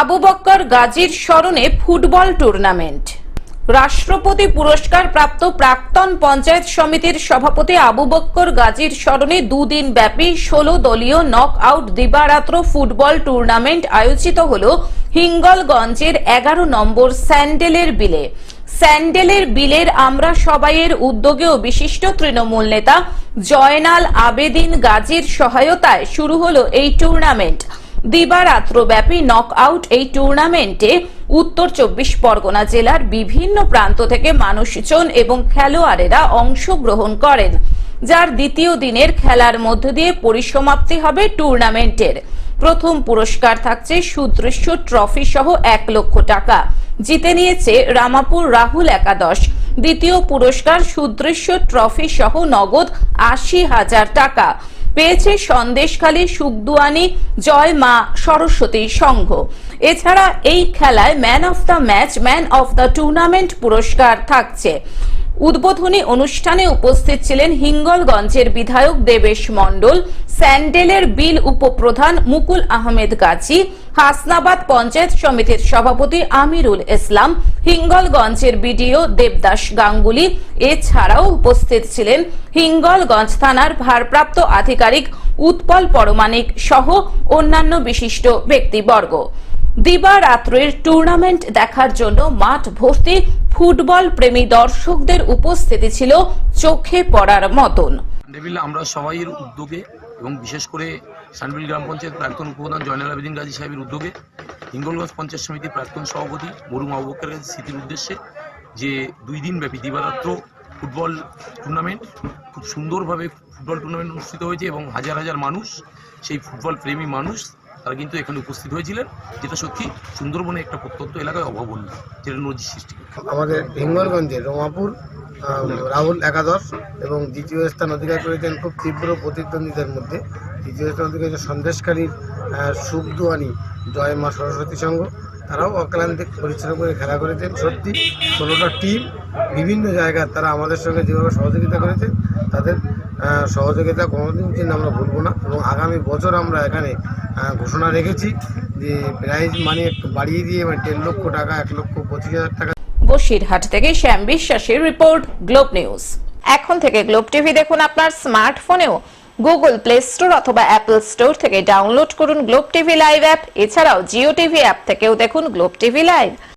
আবু বক্কর গাজীর স্মরণে football tournament. রাষ্ট্রপতি পুরস্কার প্রাপ্ত প্রাক্তন পঞ্চায়েত সমিতির সভাপতি আবু বক্কর গাজীর স্মরণে দুদিন ব্যাপী ষোলো দলীয় নক আউট দিবারাত্র ফুটবল টুর্নামেন্ট আয়োজিত হল হিঙ্গলগঞ্জের এগারো নম্বর স্যান্ডেলের বিলে। স্যান্ডেলের বিলের আমরা সবাইয়ের উদ্যোগে ও বিশিষ্ট তৃণমূল নেতা জয়নাল আবেদিন গাজীর সহায়তায় শুরু হলো এই টুর্নামেন্ট। দিবারাত্রব্যাপী নক আউট এই টুর্নামেন্টে উত্তর চব্বিশ পরগনা জেলার বিভিন্ন প্রান্ত থেকে মানুষজন এবং খেলোয়াড়েরা অংশগ্রহণ করেন, যার দ্বিতীয় দিনের খেলার মধ্য দিয়ে পরিসমাপ্তি হবে টুর্নামেন্টের প্রথম পুরস্কার থাকছে সুদৃশ্য ট্রফি সহ এক লক্ষ টাকা। জিতে নিয়েছে রামাপুর রাহুল একাদশ। দ্বিতীয় পুরস্কার সুদৃশ্য ট্রফি সহ নগদ আশি হাজার টাকা। পেয়েছে সন্দেশখালী সুখদুয়ানি জয় মা সরস্বতী সংঘ। এছাড়া এই খেলায় man of the match, man of the tournament পুরস্কার থাকছে। উদ্বোধনী অনুষ্ঠানে উপস্থিত ছিলেন হিঙ্গলগঞ্জের বিধায়ক দেবেশ মণ্ডল, স্যান্ডেলের বিল উপপ্রধান মুকুল আহমেদ গাজী, হাসনাবাদ পঞ্চায়েত সমিতির সভাপতি আমিরুল ইসলাম, হিঙ্গলগঞ্জের বিডিও দেবদাস গাঙ্গুলি, এছাড়াও উপস্থিত ছিলেন হিঙ্গলগঞ্জ থানার ভারপ্রাপ্ত আধিকারিক উৎপল পরমাণিক সহ অন্যান্য বিশিষ্ট ব্যক্তিবর্গ। দিবারাত্রের টুর্নামেন্ট দেখার জন্য মাঠ ভর্তি ফুটবল প্রেমী দর্শকদের উপস্থিতি ছিল চোখে পড়ার মতন। ডেভিল আমরা সবাইয়ের উদ্যোগে এবং বিশেষ করে সানবিল গ্রাম পঞ্চায়েত প্রাক্তন উপপ্রধান জয়নাল আবেদিন গাজী সাহেবের উদ্যোগে হিঙ্গলগঞ্জ পঞ্চায়েত সমিতির প্রাক্তন সভাপতি মরুম আবুবকর গাজী স্মৃতির উদ্দেশ্যে যে দুই দিন ব্যাপী দিবারাত্র ফুটবল টুর্নামেন্ট, খুব সুন্দরভাবে ফুটবল টুর্নামেন্ট অনুষ্ঠিত হয়েছে এবং হাজার হাজার মানুষ, সেই ফুটবল প্রেমী মানুষ তারা কিন্তু এখানে উপস্থিত হয়েছিলেন যেটা সত্যি সুন্দরবনে একটা প্রত্যন্ত এলাকায় অভাবনীয় যেটা নদীর সৃষ্টি আমাদের হিঙ্গলগঞ্জের রমাপুর রাহুল একাদশ এবং দ্বিতীয় স্থান অধিকার করেছেন খুব তীব্র প্রতিদ্বন্দ্বিতার মধ্যে। দ্বিতীয় স্থান অধিকার করেছেন সন্দেশকারীর সুখদুয়ানি জয় মা সরস্বতী সংঘ। তারাও অক্লান্তিক পরিশ্রম করে খেলা করেছেন। সত্যি ষোলোটা টিম বিভিন্ন জায়গায় তারা আমাদের সঙ্গে যেভাবে সহযোগিতা করেছে তাদের সহযোগিতা কোনোদিন আমরা ভুলবো না। এবং আগামী বছর আমরা এখানে ঘোষণা রেখেছি যে প্রাইজ মানি একটু বাড়িয়ে দিয়ে মানে দেড় লক্ষ টাকা, এক লক্ষ পঁচিশ হাজার টাকা। বসিরহাট থেকে শ্যাম বিশ্বাসের রিপোর্ট গ্লোব নিউজ এখন থেকে গ্লোব টিভি দেখুন আপনার স্মার্টফোনেও গুগল প্লে স্টোর অথবা অ্যাপল স্টোর থেকে ডাউনলোড করুন গ্লোব টিভি লাইভ অ্যাপ এছাড়াও জিও টিভি অ্যাপ থেকেও দেখুন গ্লোব টিভি লাইভ